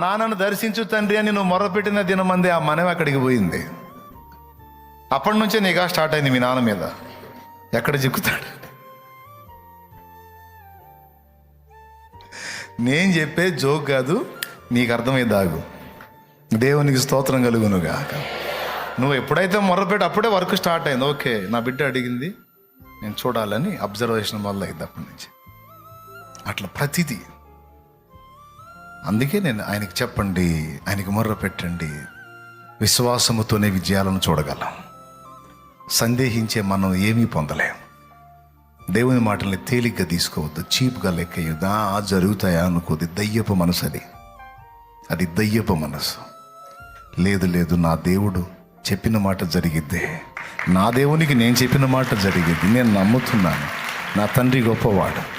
నాన్నను దర్శించు తండ్రి అని నువ్వు మొరపెట్టిన దినమంది ఆ మనవి అక్కడికి పోయింది. అప్పటి నుంచే నీగా స్టార్ట్ అయింది మీ నాన్న మీద. ఎక్కడ చిక్కుతాడు? నేను చెప్పే జోక్ కాదు నీకు అర్థమై దాగు దేవునికి స్తోత్రం కలుగునుగా నువ్వు ఎప్పుడైతే మొరపెట్టి అప్పుడే వర్క్ స్టార్ట్ అయింది. ఓకే నా బిడ్డ అడిగింది నేను చూడాలని అబ్జర్వేషన్ వల్ల అయింది అప్పటి నుంచి. అట్లా ప్రతిదీ అందుకే నేను ఆయనకి చెప్పండి ఆయనకి మొర్ర పెట్టండి. విశ్వాసముతోనే విజయాలను చూడగలం. సందేహించే మనం ఏమీ పొందలేం. దేవుని మాటల్ని తేలిగ్గా తీసుకోవద్దు చీప్గా లెక్కయ్యొద్దా. జరుగుతాయా అనుకోది దయ్యపు మనసు అది. అది దయ్యపు మనసు. లేదు లేదు నా దేవుడు చెప్పిన మాట జరిగిద్దే. నా దేవునికి నేను చెప్పిన మాట జరిగిద్ది. నేను నమ్ముతున్నాను. నా తండ్రి గొప్పవాడు.